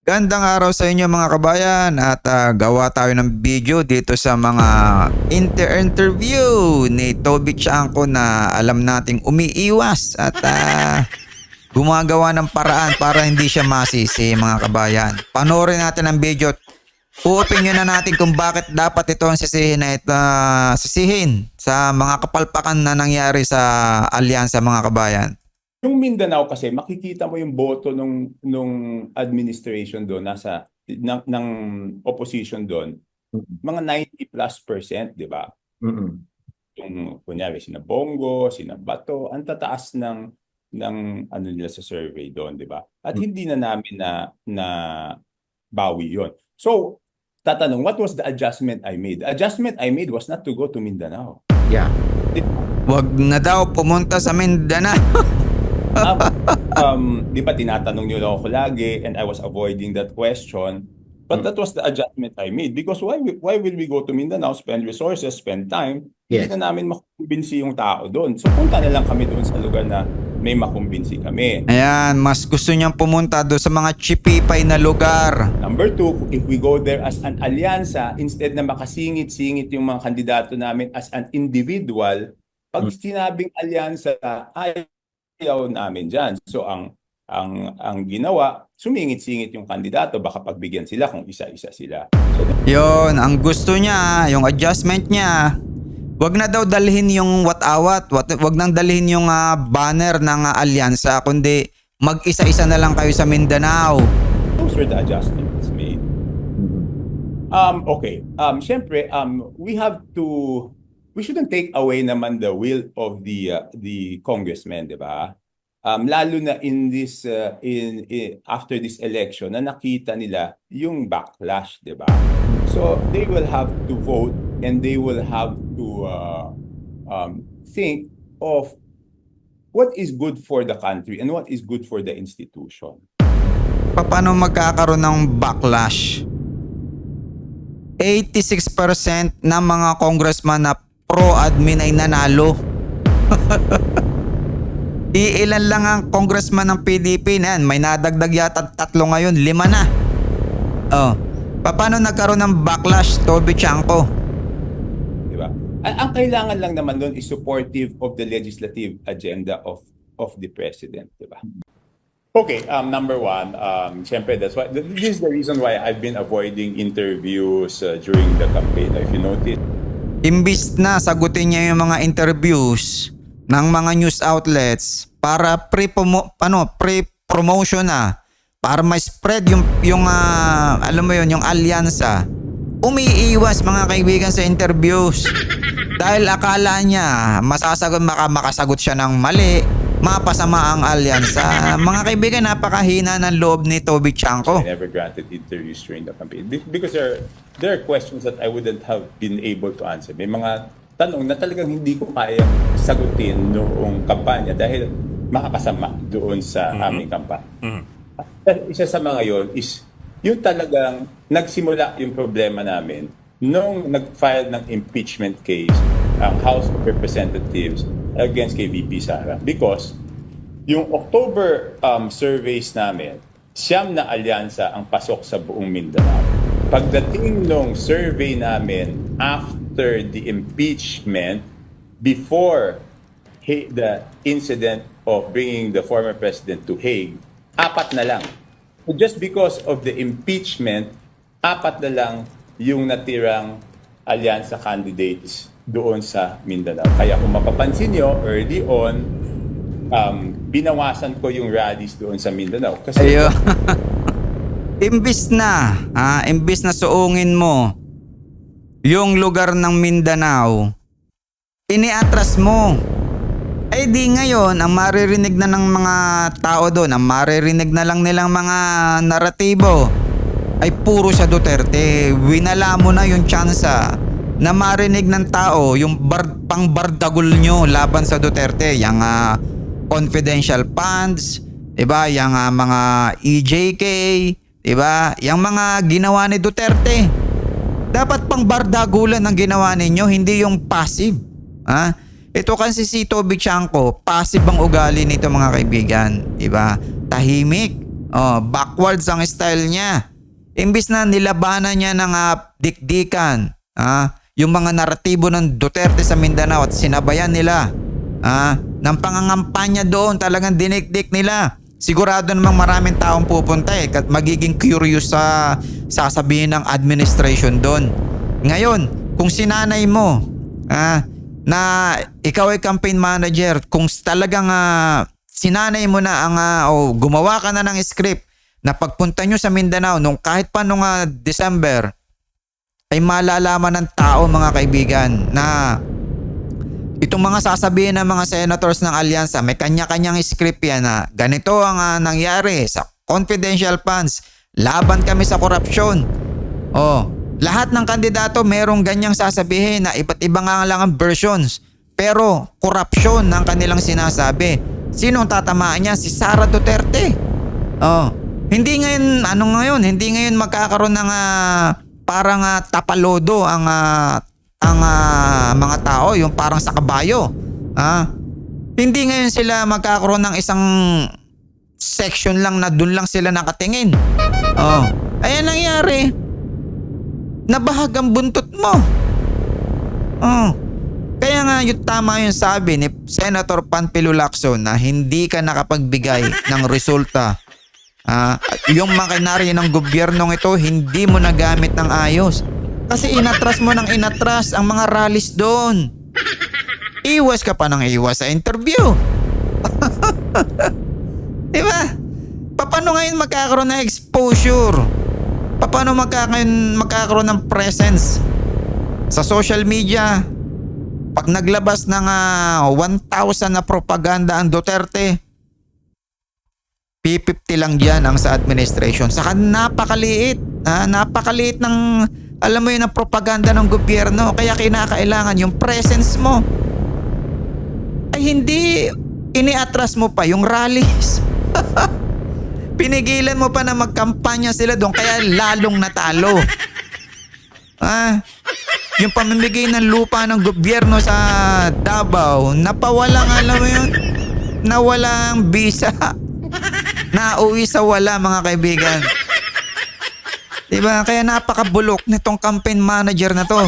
Gandang araw sa inyo mga kabayan at ah, gawa tayo ng video dito sa mga inter-interview ni Toby Chanko na alam nating umiiwas at ah, gumagawa ng paraan para hindi siya masisi mga kabayan. Panoorin natin ang video. Uopinyon na natin kung bakit dapat ito ang sisihin ito, ah, sisihin sa mga kapalpakan na nangyari sa alyansa mga kabayan. Yung Mindanao kasi makikita mo yung boto nung nung administration doon nasa ng, ng opposition doon mga 90 plus percent, di ba? Mm. Yung kunyari sina Bongo, sina Bato, ang tataas ng ng ano nila sa survey doon, di ba? At Mm. hindi na namin na na bawi 'yon. So, tatanong, what was the adjustment I made? The adjustment I made was not to go to Mindanao. Yeah. Wag na daw pumunta sa Mindanao. um, um, di ba tinatanong niyo lang ako lagi and I was avoiding that question. But that was the adjustment I made because why why will we go to Mindanao, spend resources, spend time, Yes. hindi na namin makumbinsi yung tao doon. So punta na lang kami doon sa lugar na may makumbinsi kami. Ayan, mas gusto niyang pumunta do sa mga chipipay na lugar. Number two, if we go there as an alyansa, instead na makasingit-singit yung mga kandidato namin as an individual, pag Hmm. sinabing alyansa, ayaw namin dyan. So ang ang ang ginawa, sumingit-singit yung kandidato, baka pagbigyan sila kung isa-isa sila. So Yon, ang gusto niya, yung adjustment niya, wag na daw dalhin yung wat-awat, wat, wag nang dalhin yung ah, banner ng ah, alyansa, kundi mag-isa-isa na lang kayo sa Mindanao. those were the adjustments made. Um, okay. Um, syempre, um, we have to, we shouldn't take away naman the will of the uh, the congressmen, di ba? Um, lalo na in this, uh, in, in, after this election, na nakita nila yung backlash, di ba? So, they will have to vote and they will have to uh, um, think of what is good for the country and what is good for the institution. Pa- Paano magkakaroon ng backlash? 86% ng mga congressman na pro-admin ay nanalo. Iilan lang ang congressman ng PDP na. May nadagdag yata tatlo ngayon, lima na. Oh. Pa- Paano nagkaroon ng backlash, Toby Chanko? Di ba? Ang, ang kailangan lang naman doon is supportive of the legislative agenda of of the president, di ba? Okay, um, number one, um, syempre that's why this is the reason why I've been avoiding interviews uh, during the campaign. If you notice, Imbis na sagutin niya yung mga interviews ng mga news outlets para pre ano pre-promotion na para ma-spread yung yung ah, alam mo yon yung alyansa umiiwas mga kaibigan sa interviews. Dahil akala niya masasagot maka, makasagot siya ng mali mapasama ang alyansa mga kaibigan napakahina ng loob ni Toby Chanko. I never granted interviews during the campaign. Be- because there there are questions that I wouldn't have been able to answer. May mga tanong na talagang hindi ko kayang sagutin noong kampanya dahil makakasama doon sa aming kampanya. At Isa sa mga yon is yung talagang nagsimula yung problema namin nung nag-file ng impeachment case ang House of Representatives against kay VP Sara because yung October um, surveys namin, siyam na alyansa ang pasok sa buong Mindanao. Pagdating nung survey namin after the impeachment, before he- the incident of bringing the former president to Hague, apat na lang. Just because of the impeachment, apat na lang yung natirang alyansa candidates doon sa Mindanao. Kaya kung mapapansin nyo, early on, um, binawasan ko yung rallies doon sa Mindanao. Kasi Ayo. imbis na, ah, imbis na suungin mo yung lugar ng Mindanao, iniatras mo. Ay di ngayon, ang maririnig na ng mga tao doon, ang maririnig na lang nilang mga naratibo ay puro sa Duterte. Winala mo na yung tsansa na marinig ng tao yung bar, pang bardagul nyo laban sa Duterte. Yung ah, confidential funds, diba? Yung ah, mga EJK, diba? Yung mga ginawa ni Duterte. Dapat pang bardagulan ang ginawa ninyo, hindi yung passive. Ha? Ito kasi si Toby Chanko, passive ang ugali nito mga kaibigan. Diba? Tahimik. Oh, backwards ang style niya. Imbis na nilabanan niya ng ah, dikdikan, ah, yung mga naratibo ng Duterte sa Mindanao at sinabayan nila. Ah, ng pangangampanya doon talagang dinikdik nila. Sigurado namang maraming taong pupunta eh at magiging curious sa sasabihin ng administration doon. Ngayon, kung sinanay mo ah, na ikaw ay campaign manager, kung talagang ah, sinanay mo na ang ah, o gumawa ka na ng script na pagpunta nyo sa Mindanao nung kahit pa nung ah, December ay malalaman ng tao mga kaibigan na itong mga sasabihin ng mga senators ng alyansa may kanya-kanyang script yan na ganito ang ah, nangyari sa confidential funds. Laban kami sa korupsyon. Oh lahat ng kandidato merong ganyang sasabihin na iba't iba nga lang ang versions pero korupsyon ng kanilang sinasabi. Sino ang tatamaan niya? Si Sara Duterte. Oh hindi ngayon ano ngayon? Hindi ngayon magkakaroon ng ah, parang ah, tapalodo ang ah, ang ah, mga tao, yung parang sa kabayo. Ah, hindi ngayon sila magkakaroon ng isang section lang na doon lang sila nakatingin. Oh, ayan nangyari. Nabahag ang buntot mo. Oh. Kaya nga yung tama yung sabi ni Senator Panpilo Lacson na hindi ka nakapagbigay ng resulta. At yung makinarya ng gobyernong ito hindi mo nagamit ng ayos. Kasi inatras mo ng inatras ang mga rallies doon. Iwas ka pa ng iwas sa interview. Di ba? Paano ngayon magkakaroon ng exposure? Paano magkakaroon, magkakaroon ng presence sa social media? Pag naglabas ng ah, 1,000 na propaganda ang Duterte, P50 lang dyan ang sa administration. Saka napakaliit. Ah, napakaliit ng, alam mo yun, ng propaganda ng gobyerno. Kaya kinakailangan yung presence mo. Ay hindi, iniatras mo pa yung rallies. Pinigilan mo pa na magkampanya sila doon kaya lalong natalo. Ah, yung pamimigay ng lupa ng gobyerno sa Davao, napawalang alam mo yun, nawalang visa. Nauwi sa wala mga kaibigan. Diba? Kaya napakabulok nitong campaign manager na to.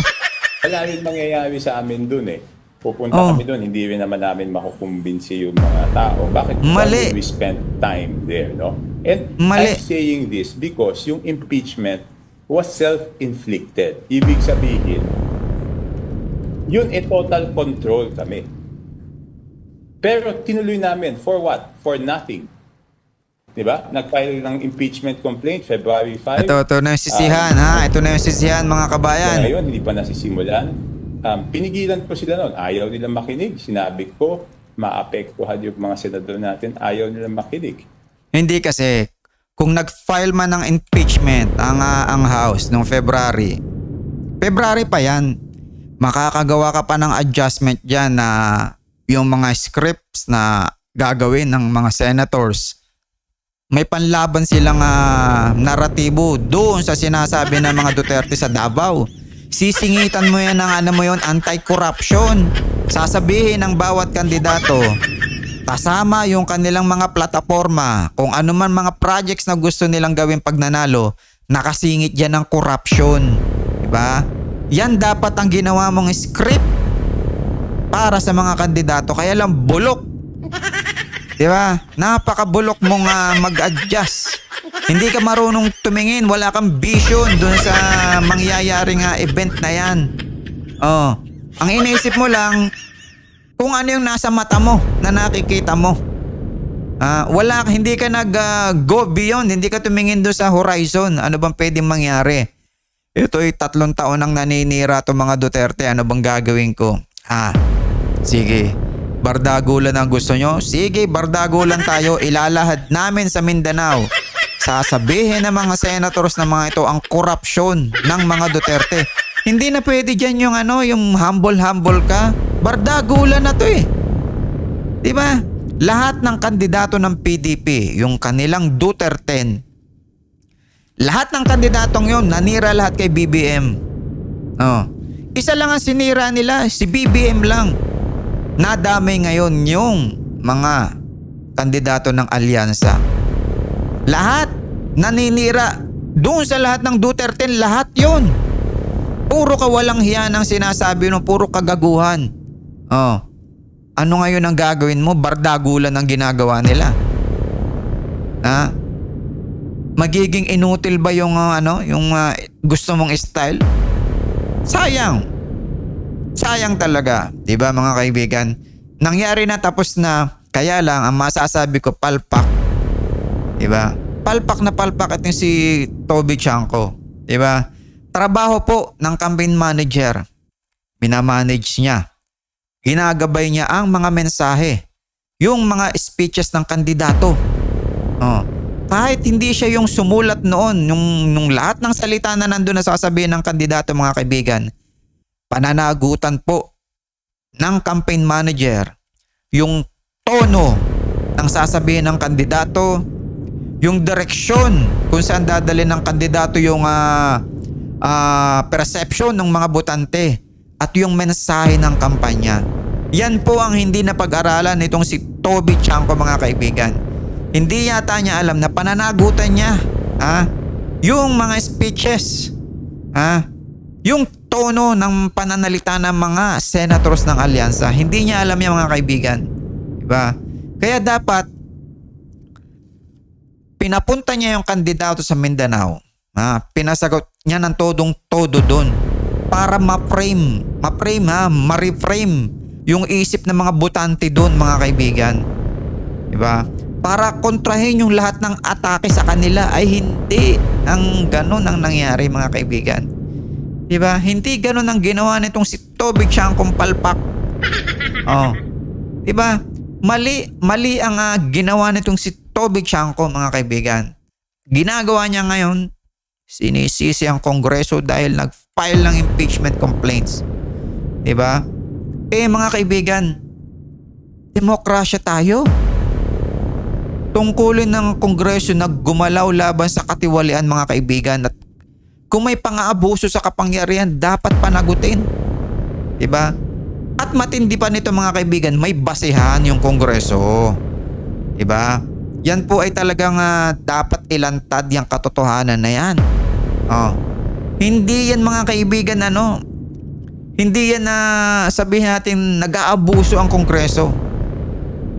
Wala rin mangyayari sa amin dun eh. Pupunta Oh. kami dun, hindi rin naman namin makukumbinsi yung mga tao. Bakit Mali. we spend time there, no? And Mali. I'm saying this because yung impeachment was self-inflicted. Ibig sabihin, yun eh total control kami. Pero tinuloy namin, for what? For nothing. Diba? Nag-file ng impeachment complaint February 5. Ito, ito na yung sisihan ha. Ito na yung sisihan mga kabayan. Ngayon, hindi pa nasisimulan. Um, pinigilan ko sila noon. Ayaw nilang makinig. Sinabi ko, maapektuhan yung mga senador natin. Ayaw nilang makinig. Hindi kasi kung nag-file man ng impeachment ang ah, ang House noong February. February pa 'yan. Makakagawa ka pa ng adjustment diyan na yung mga scripts na gagawin ng mga senators. May panlaban silang ah, naratibo doon sa sinasabi ng mga Duterte sa Davao. Sisingitan mo yan ng ano mo yun, anti-corruption. Sasabihin ng bawat kandidato, kasama yung kanilang mga plataforma, kung ano man mga projects na gusto nilang gawin pag nanalo, nakasingit yan ng corruption. Diba? Yan dapat ang ginawa mong script para sa mga kandidato. Kaya lang bulok. Diba? Napakabulok mong ah, mag-adjust. Hindi ka marunong tumingin, wala kang vision dun sa mangyayaring ah, event na yan. Oh. Ang iniisip mo lang, kung ano yung nasa mata mo na nakikita mo. Ah, wala hindi ka nag ah, go beyond, hindi ka tumingin doon sa horizon. Ano bang pwedeng mangyari? Ito ay tatlong taon nang naninira to mga Duterte. Ano bang gagawin ko? Ah, sige. Bardagulan ang gusto nyo? Sige, bardagulan tayo. Ilalahad namin sa Mindanao. Sasabihin ng mga senators na mga ito ang korupsyon ng mga Duterte. Hindi na pwede dyan yung ano, yung humble-humble ka. Bardagulan na to eh. Di ba? Lahat ng kandidato ng PDP, yung kanilang Duterte, lahat ng kandidatong yon nanira lahat kay BBM. Oh. Isa lang ang sinira nila, si BBM lang. Nadamay ngayon yung mga kandidato ng alyansa. Lahat. Naninira. Doon sa lahat ng Duterte, lahat yon. Puro kawalang hiya ng sinasabi no, puro kagaguhan. Oh. Ano ngayon ang gagawin mo? Bardagulan ang ginagawa nila. Ha? Magiging inutil ba yung ah, ano, yung ah, gusto mong style? Sayang. Sayang talaga, 'di ba mga kaibigan? Nangyari na tapos na, kaya lang ang masasabi ko palpak. 'Di ba? Palpak na palpak itong si Toby Chanko, 'di ba? Trabaho po ng campaign manager. Minamanage niya. Ginagabay niya ang mga mensahe, yung mga speeches ng kandidato. Oh. Kahit hindi siya yung sumulat noon, yung, yung lahat ng salita na nandun na sasabihin ng kandidato mga kaibigan, pananagutan po ng campaign manager yung tono ng sasabihin ng kandidato, yung direksyon kung saan dadalhin ng kandidato yung ah, ah, perception ng mga botante at yung mensahe ng kampanya. Yan po ang hindi napag-aralan nitong si Toby Chanko mga kaibigan. Hindi yata niya alam na pananagutan niya ha? yung mga speeches ha? yung tono ng pananalita ng mga senators ng alyansa. Hindi niya alam yan mga kaibigan. Diba? Kaya dapat pinapunta niya yung kandidato sa Mindanao. Ha? Pinasagot niya ng todong todo doon para ma-frame, ma-frame ha, ma-reframe yung isip ng mga botante doon mga kaibigan. Diba? Para kontrahin yung lahat ng atake sa kanila ay hindi ang ganun ang nangyari mga kaibigan. Diba? Hindi ganun ang ginawa nitong si Toby Changkong palpak. Oh. Diba? Mali, mali ang ah, ginawa nitong si Toby Chanko mga kaibigan. Ginagawa niya ngayon, sinisisi ang Kongreso dahil nag-file ng impeachment complaints. 'Di ba? Eh mga kaibigan, demokrasya tayo. Tungkulin ng Kongreso na gumalaw laban sa katiwalian mga kaibigan at kung may pang-aabuso sa kapangyarihan, dapat panagutin. 'Di ba? At matindi pa nito mga kaibigan, may basehan yung Kongreso. 'Di ba? Yan po ay talagang ah, dapat ilantad yung katotohanan na yan. Oh. Hindi yan mga kaibigan ano, hindi yan na sabihin natin nag-aabuso ang Kongreso.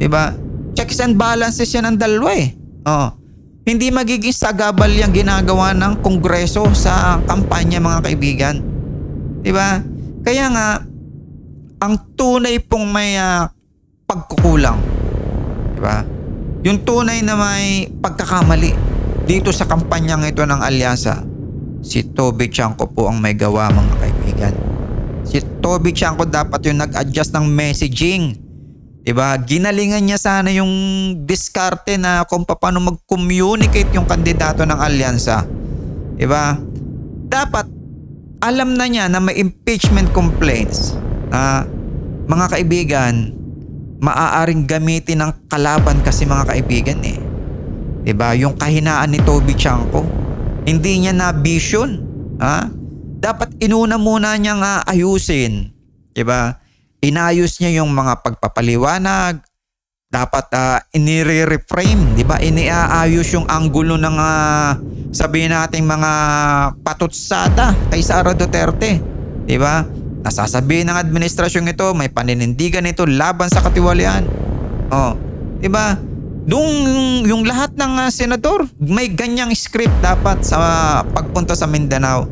'Di ba? Checks and balances yan ang dalawa eh. Oh. Hindi magiging sagabal yung ginagawa ng Kongreso sa kampanya mga kaibigan. 'Di ba? Kaya nga ang tunay pong may ah, pagkukulang. 'Di ba? Yung tunay na may pagkakamali dito sa kampanyang ito ng alyansa, si Toby Chanko po ang may gawa mga kaibigan. Si Toby Chanko dapat yung nag-adjust ng messaging. 'Di ba? Ginalingan niya sana yung diskarte na kung paano mag-communicate yung kandidato ng alyansa. 'Di ba? Dapat alam na niya na may impeachment complaints. Ah, mga kaibigan, maaaring gamitin ng kalaban kasi mga kaibigan eh. 'Di ba? Yung kahinaan ni Toby Chanko, hindi niya na vision, ha? Dapat inuna muna niyang ah, ayusin, 'di ba? Inayos niya yung mga pagpapaliwanag, dapat uh, inire-reframe, 'di ba? Iniaayos yung anggulo ng ah, sabihin nating mga patutsada kay Sara Duterte, 'di ba? Nasasabihin ng administrasyon ito, may paninindigan ito laban sa katiwalian. Oh, 'di ba? Dung yung lahat ng ah, senador, may ganyang script dapat sa pagpunta sa Mindanao.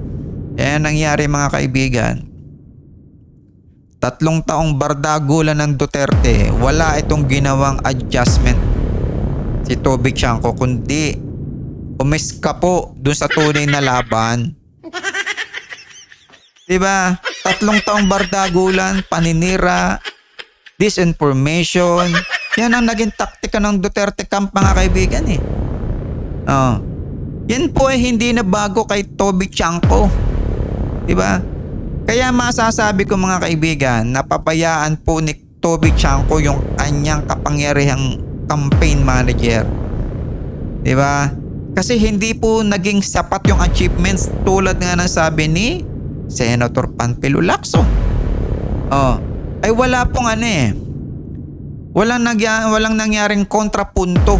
Yan nangyari mga kaibigan. Tatlong taong bardagulan ng Duterte, wala itong ginawang adjustment si Toby Chanko kundi umiska po dun sa tunay na laban. 'Di ba? Tatlong taong bardagulan, paninira, disinformation. Yan ang naging taktika ng Duterte camp mga kaibigan eh. Oh. Yan po ay hindi na bago kay Toby Chanko. 'Di ba? Kaya masasabi ko mga kaibigan, napapayaan po ni Toby Chanko yung kanyang kapangyarihang campaign manager. 'Di ba? Kasi hindi po naging sapat yung achievements tulad nga ng sabi ni Senator Panfilo Lacson. Oh, ay wala pong ano eh. Walang, nagya, walang nangyaring kontrapunto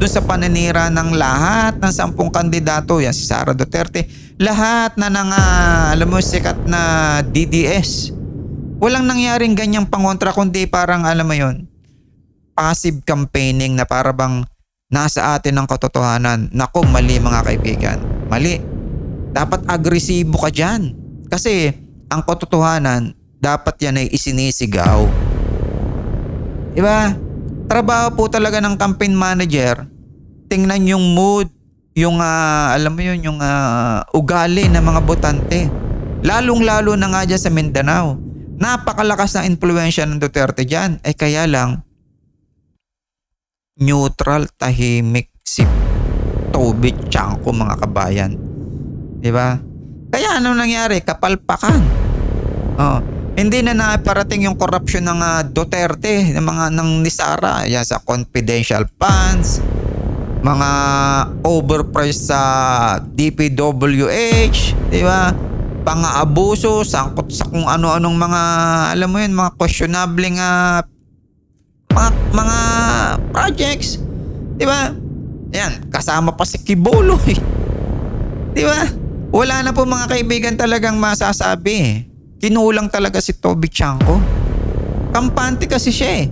doon sa paninira ng lahat ng sampung kandidato. Yan si Sara Duterte. Lahat na nang, ah, alam mo, sikat na DDS. Walang nangyaring ganyang pangontra kundi parang, alam mo yon passive campaigning na para bang nasa atin ang katotohanan. Nako, mali mga kaibigan. Mali. Dapat agresibo ka dyan. Kasi ang katotohanan, dapat yan ay isinisigaw. Diba? Trabaho po talaga ng campaign manager. Tingnan yung mood, yung ah, alam mo yun, yung ah, ugali ng mga botante. Lalong-lalo na nga dyan sa Mindanao. Napakalakas ng impluensya ng Duterte dyan. Eh kaya lang, neutral, tahimik si Toby Chanko mga kabayan. 'Di ba? Kaya ano nangyari? Kapalpakan. Oh, hindi na naparating yung corruption ng ah, Duterte, ng mga ng ni Sara, yan sa confidential funds, mga overpriced sa DPWH, 'di ba? Pang-aabuso, sangkot sa kung ano-anong mga alam mo yun, mga questionable nga mga, mga projects. Di ba? Yan, kasama pa si Kibolo eh. Di ba? Wala na po mga kaibigan talagang masasabi eh. Kinulang talaga si Toby Chanko. Kampante kasi siya eh.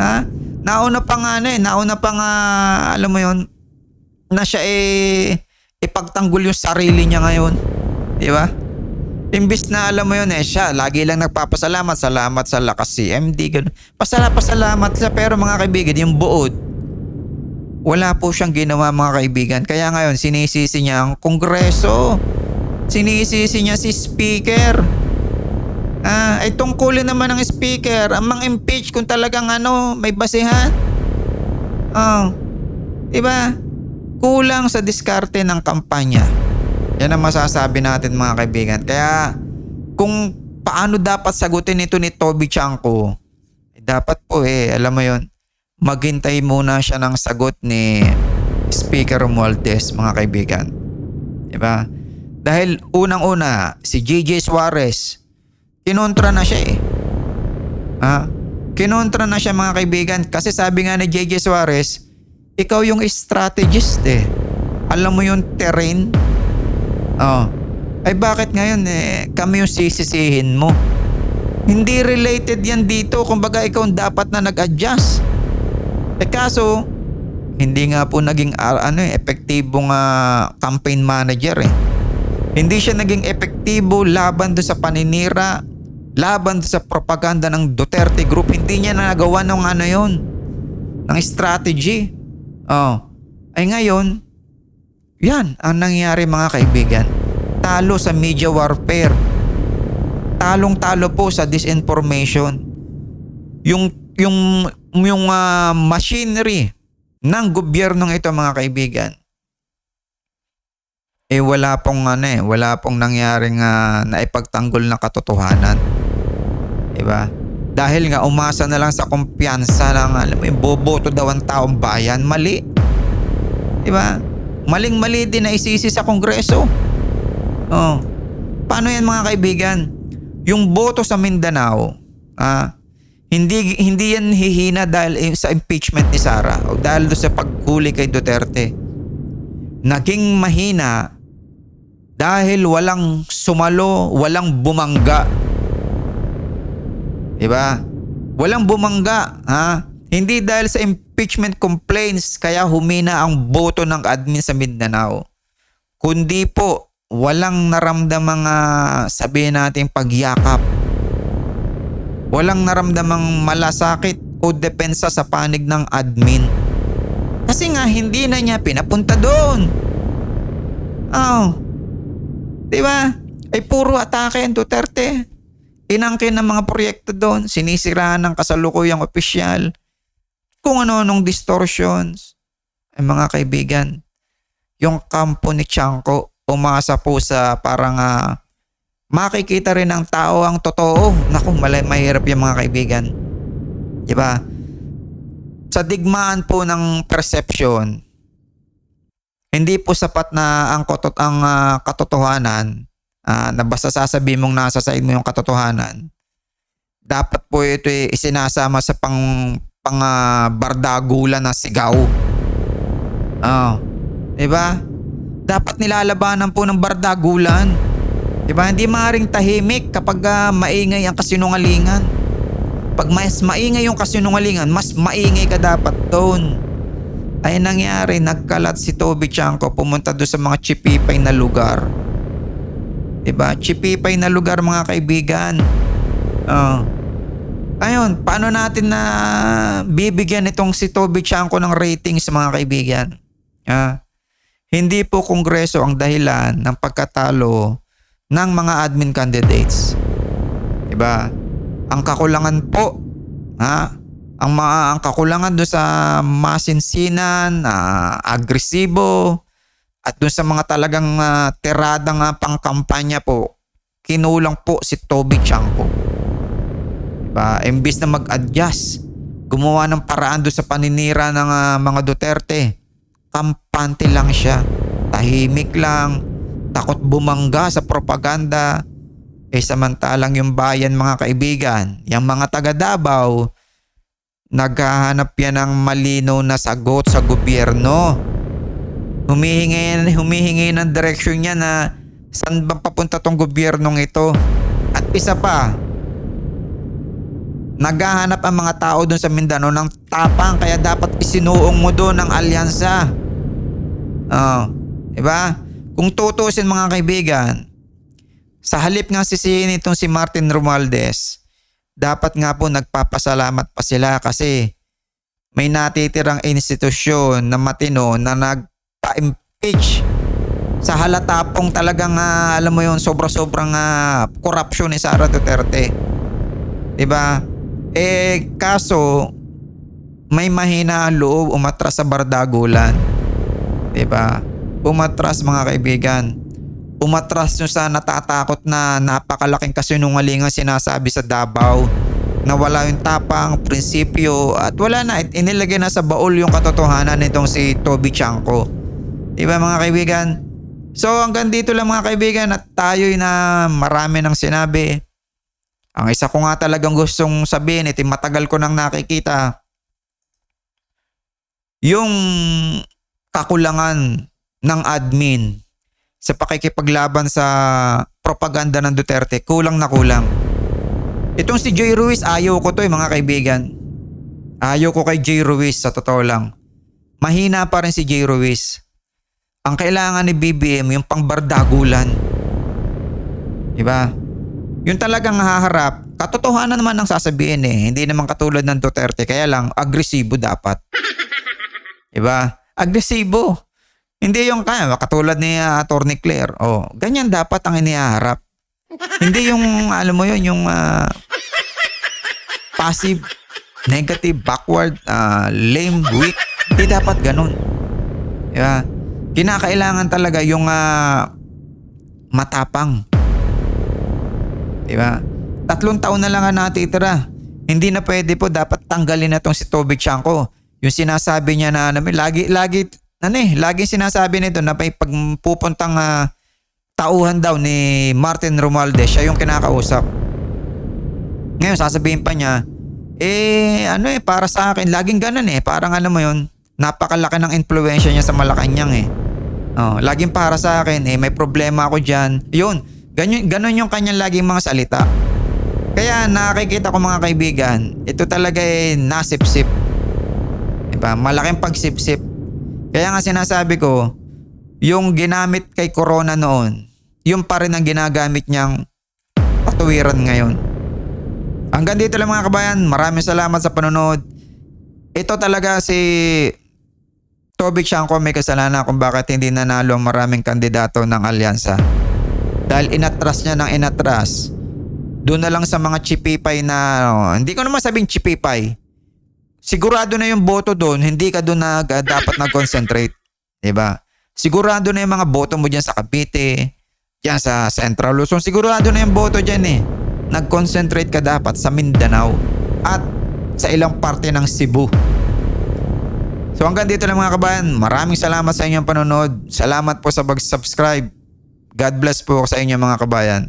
Ha? Nauna pa nga na eh. Nauna pa nga, alam mo yon na siya eh ipagtanggol yung sarili niya ngayon. Di ba? Imbis na alam mo yun eh, siya lagi lang nagpapasalamat, salamat sa lakas si MD, ganun. Pasala, pasalamat siya pero mga kaibigan, yung buod, wala po siyang ginawa mga kaibigan. Kaya ngayon, sinisisi niya ang kongreso. Sinisisi niya si speaker. Ah, ay tungkulin naman ng speaker ang mang-impeach kung talagang ano, may basihan. Oh. 'Di ba? Kulang sa diskarte ng kampanya. Yan ang masasabi natin mga kaibigan. Kaya kung paano dapat sagutin ito ni Toby Chanko, eh, dapat po eh, alam mo yon maghintay muna siya ng sagot ni Speaker Romualdez mga kaibigan. Diba? Dahil unang-una, si JJ Suarez, kinontra na siya eh. Ha? Kinontra na siya mga kaibigan kasi sabi nga ni JJ Suarez, ikaw yung strategist eh. Alam mo yung terrain, Oh. Ay bakit ngayon eh kami yung sisisihin mo? Hindi related yan dito. Kumbaga ikaw ang dapat na nag-adjust. Eh kaso, hindi nga po naging ah, ano eh, epektibong ah, campaign manager eh. Hindi siya naging epektibo laban do sa paninira, laban sa propaganda ng Duterte Group. Hindi niya nagawa ng ano yon ng strategy. Oh. Ay ngayon, yan ang nangyari mga kaibigan. Talo sa media warfare. Talong-talo po sa disinformation. Yung yung yung ah, machinery ng gobyernong ito mga kaibigan. Eh wala pong ano eh, wala pong nangyaring uh, naipagtanggol na katotohanan. 'Di ba? Dahil nga umasa na lang sa kumpiyansa ng alam mo, boboto daw ang taong bayan, mali. 'Di ba? Maling-mali din na isisi sa kongreso. Oh. Paano yan mga kaibigan? Yung boto sa Mindanao, ah, hindi hindi yan hihina dahil eh, sa impeachment ni Sara o dahil sa paghuli kay Duterte. Naging mahina dahil walang sumalo, walang bumangga. 'Di ba? Walang bumangga, ha? Hindi dahil sa impeachment complaints kaya humina ang boto ng admin sa Mindanao. Kundi po walang naramdamang uh, sabihin natin pagyakap. Walang naramdamang malasakit o depensa sa panig ng admin. Kasi nga hindi na niya pinapunta doon. Oh. 'Di ba? Ay puro atake ang Duterte. Inangkin ng mga proyekto doon, sinisiraan ng kasalukuyang opisyal. Kung ano-anong distortions. Ay mga kaibigan, yung kampo ni Chanko umasa po sa parang uh, makikita rin ng tao ang totoo. Naku, malay, mahirap yung mga kaibigan. Ba? Sa digmaan po ng perception, hindi po sapat na ang, kotot, ang uh, katotohanan uh, na basta sasabihin mong nasa side mo yung katotohanan. Dapat po ito isinasama sa pang pang uh, bardagulan na sigaw. Oh. 'Di ba? Dapat nilalabanan po ng bardagulan. 'Di ba? Hindi maaring tahimik kapag ah, maingay ang kasinungalingan. Pag mas maingay yung kasinungalingan, mas maingay ka dapat doon. Ay nangyari, nagkalat si Toby Chanko pumunta doon sa mga chipipay na lugar. 'Di ba? Chipipay na lugar mga kaibigan. Oh. Ayun, paano natin na bibigyan itong si Toby Chanko ng ratings mga kaibigan? Ah, hindi po kongreso ang dahilan ng pagkatalo ng mga admin candidates. 'Di ba? Ang kakulangan po, ha? Ang mga ang kakulangan do sa masinsinan, ah, agresibo at doon sa mga talagang uh, tiradang uh, pangkampanya po, kinulang po si Toby Chanko. Diba? Imbis na mag-adjust, gumawa ng paraan doon sa paninira ng ah, mga Duterte. Kampante lang siya. Tahimik lang. Takot bumangga sa propaganda. Eh samantalang yung bayan mga kaibigan, yung mga taga Davao, naghahanap yan ng malinaw na sagot sa gobyerno. Humihingi, humihingi ng direksyon niya na saan ba papunta tong gobyernong ito. At isa pa, naghahanap ang mga tao doon sa Mindanao ng tapang kaya dapat isinuong mo doon ng alyansa. Oh, 'di ba? Kung tutusin mga kaibigan, sa halip nga sisihin itong si Martin Romualdez, dapat nga po nagpapasalamat pa sila kasi may natitirang institusyon na matino na nagpa-impeach sa halatapong talagang ah, alam mo yon sobra-sobrang uh, korupsyon ni Sara Duterte. 'Di ba? Eh kaso may mahina loob umatras sa bardagulan. 'Di ba? Umatras mga kaibigan. Umatras yung sa natatakot na napakalaking kasinungalingan sinasabi sa Davao na wala yung tapang, prinsipyo at wala na inilagay na sa baol yung katotohanan nitong si Toby Chanko. 'Di ba mga kaibigan? So hanggang dito lang mga kaibigan at tayo'y na marami ng sinabi. Ang isa ko nga talagang gustong sabihin, ito matagal ko nang nakikita, yung kakulangan ng admin sa pakikipaglaban sa propaganda ng Duterte, kulang na kulang. Itong si Joy Ruiz, ayaw ko to eh mga kaibigan. Ayaw ko kay Joy Ruiz sa totoo lang. Mahina pa rin si Joy Ruiz. Ang kailangan ni BBM yung pangbardagulan. Diba? Yung talagang haharap, katotohanan naman ang sasabihin eh. Hindi naman katulad ng Duterte. Kaya lang, agresibo dapat. Diba? Agresibo. Hindi yung kaya, katulad ni uh, Attorney Claire. Oh, ganyan dapat ang inihaharap. Hindi yung, alam mo yun, yung uh, passive, negative, backward, uh, lame, weak. Hindi dapat ganun. Diba? Kinakailangan talaga yung uh, matapang. Diba? Tatlong taon na lang ang natitira. Hindi na pwede po, dapat tanggalin na tong si Toby Chanko. Yung sinasabi niya na, na lagi, lagi, ano eh, lagi sinasabi nito na may pagpupuntang uh, tauhan daw ni Martin Romualdez, siya yung kinakausap. Ngayon, sasabihin pa niya, eh, ano eh, para sa akin, laging ganun eh. Parang ano mo yun, napakalaki ng influensya niya sa Malacanang eh. Oh, laging para sa akin eh, may problema ako dyan. Yun, ganun, ganun yung kanyang laging mga salita. Kaya nakikita ko mga kaibigan, ito talaga eh nasip-sip. Diba? Malaking pagsip-sip. Kaya nga sinasabi ko, yung ginamit kay Corona noon, yung pa rin ang ginagamit niyang patuwiran ngayon. Hanggang dito lang mga kabayan, maraming salamat sa panonood. Ito talaga si Toby Chanko may kasalanan kung bakit hindi nanalo ang maraming kandidato ng alyansa. Dahil inatras niya ng inatras. Doon na lang sa mga chipipay na, oh, hindi ko naman sabing chipipay sigurado na yung boto doon, hindi ka doon nag, uh, dapat nag-concentrate. ba? Sigurado na yung mga boto mo diyan sa Cavite, diyan sa Central Luzon, sigurado na yung boto diyan eh. Nag-concentrate ka dapat sa Mindanao at sa ilang parte ng Cebu. So hanggang dito lang mga kabayan, maraming salamat sa inyong panonood. Salamat po sa pag-subscribe. God bless po sa inyo mga kabayan.